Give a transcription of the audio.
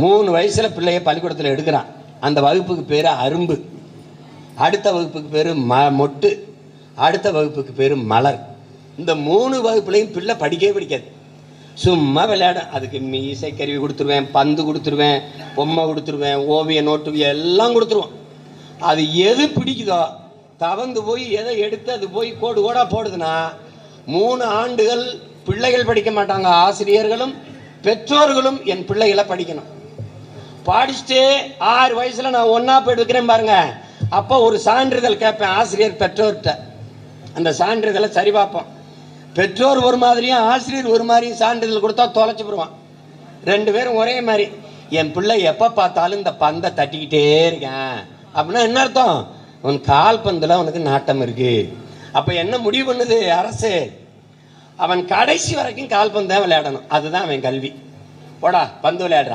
மூணு வயசில் பிள்ளைய பள்ளிக்கூடத்தில் எடுக்கிறான். அந்த வகுப்புக்கு பேர் அரும்பு. அடுத்த வகுப்புக்கு பேர் ம மொட்டு. அடுத்த வகுப்புக்கு பேர் மலர். இந்த மூணு வகுப்புலையும் பிள்ளை படிக்கவே படிக்காது. சும்மா விளையாடும். அதுக்கு மீசை கருவி கொடுத்துருவேன் பந்து கொடுத்துருவேன் பொம்மை கொடுத்துருவேன் ஓவிய நோட்டு எல்லாம் கொடுத்துருவோம் அது எது பிடிக்குதோ தவந்து போய் எதை எடுத்து அது போய் கோடு கோடாக போடுதுன்னா மூணு ஆண்டுகள் பிள்ளைகள் படிக்க மாட்டாங்க. ஆசிரியர்களும் பெற்றோர்களும் என் பிள்ளைகளை படிக்கணும். படிச்சுட்டு ஆறு வயசுல நான் ஒன்னா போயிட்டு எடுக்கிறேன் பாருங்க. அப்போ ஒரு சான்றிதழ் கேட்பேன் ஆசிரியர் பெற்றோர்கிட்ட. அந்த சான்றிதழை சரி பார்ப்போம். பெற்றோர் ஒரு மாதிரியும் ஆசிரியர் ஒரு மாதிரியும் சான்றிதழ் கொடுத்தா தொலைச்சு போடுவான். ரெண்டு பேரும் ஒரே மாதிரி என் பிள்ளை எப்போ பார்த்தாலும் இந்த பந்தை தட்டிக்கிட்டே இருக்கேன். அப்படின்னா என்ன அர்த்தம்? உன் கால் பந்தில் உனக்கு நாட்டம் இருக்கு. அப்போ என்ன முடிவு பண்ணுது அரசு? அவன் கடைசி வரைக்கும் கால்பந்து தான் விளையாடணும். அதுதான் அவன் கல்வி. போடா பந்து விளையாடுறான்